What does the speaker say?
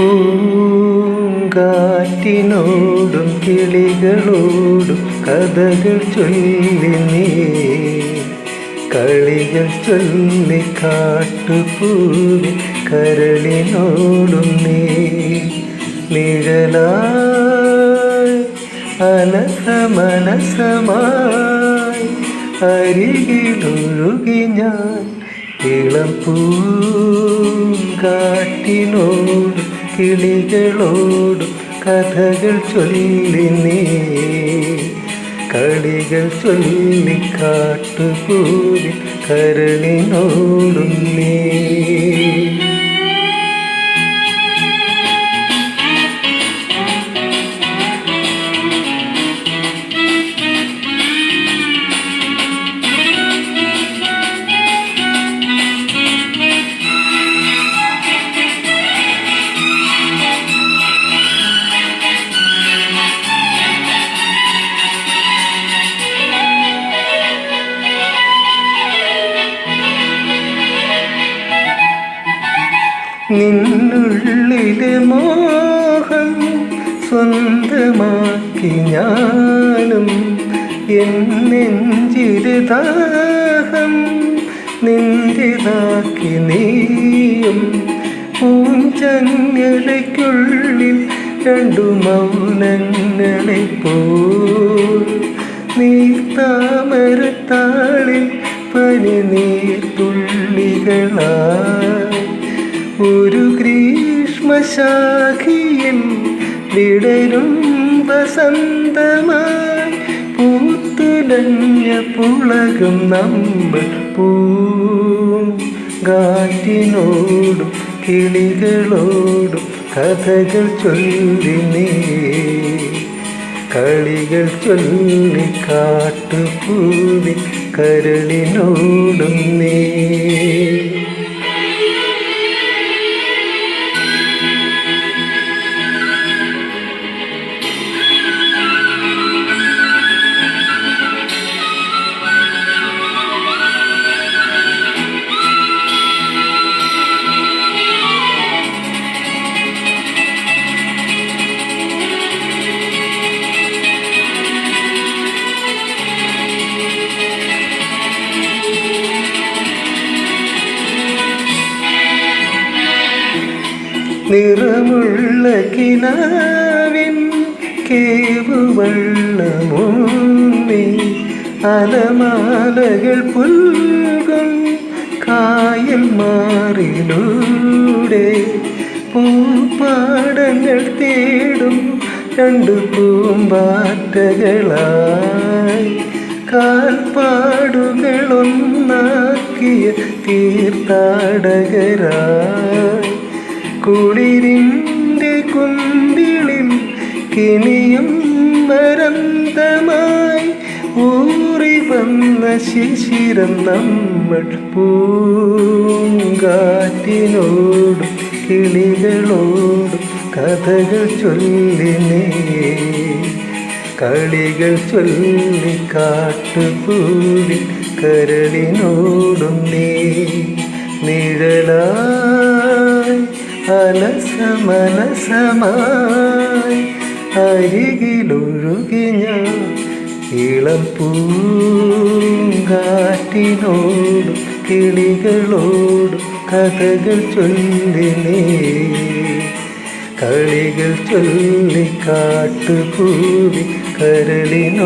പൂങ്കാറ്റിനോടും കിളികളോടും കഥകൾ ചൊല്ലി നീ. കളികൾ ചൊല്ലി കാട്ടുപൂവി കരളിനോടും നീ. നിഴലായി അലസ മനസമായി അരികിലൊഴുകി ഞാൻ ഇളം പൂങ്കാറ്റിനോട് കിളികളോട് കഥകൾ ചൊല്ലി നീ. കളികൾ ചൊല്ലി കാട്ടുപൂരി കരളിനോടും നീ. നിന്നുള്ളിലെ മോഹം സ്വന്തമാക്കി ഞാനും എന്നെഞ്ചിലെ ദാഹം നിന്റെതാക്കി നീയും. പൂഞ്ചങ്ങലയ്ക്കുള്ളിൽ രണ്ടു മൗനങ്ങളെ പോ നീ താമരത്താളിൽ പനി നീർത്തുള്ളികളായി ഒരു ഗ്രീഷ്മശാഖിയിൽ വിടരും വസന്തമായി പൂത്തുലഞ്ഞ പുളകും നമ്പ പൂ കാറ്റിനോടും കിളികളോടും കഥകൾ ചൊല്ലി നീ. കളികൾ ചൊല്ലി കാട്ടുപൂവി കരളിനോടും നീ. നിറമുള്ള കിനാവിൻ കേവുവള്ളമൂന്നി അലമാലകൾ പുൽകും കായൽ മാറിലൂടെ പൂപ്പാടങ്ങൾ തേടും രണ്ടു പൂമ്പാറ്റകളായി കാൽപ്പാടുകളൊന്നാക്കിയ തീർത്ഥാടകരായി. കുളിരിന്റെ കുന്തിളിൽ കിണിയും മരന്തമായി ഊറി വന്ന ശിശിരം നമ്മൾ പൂങ്കാറ്റിനോട് കിളികളോട് കഥകൾ ചൊല്ലിനെ കളികൾ ചൊല്ലി കാട്ടുപൂരി കരളിനോടും നീ നിഴലായി അലസ മനസമായി അരികിലൊഴുകി ഞാൻ ഇളം പൂങ്കാറ്റിനോടും കിളികളോടും കഥകൾ ചൊല്ലിനെ കളികൾ ചൊല്ലിക്കാട്ടുകൂടി കരളിനോടുന്നേ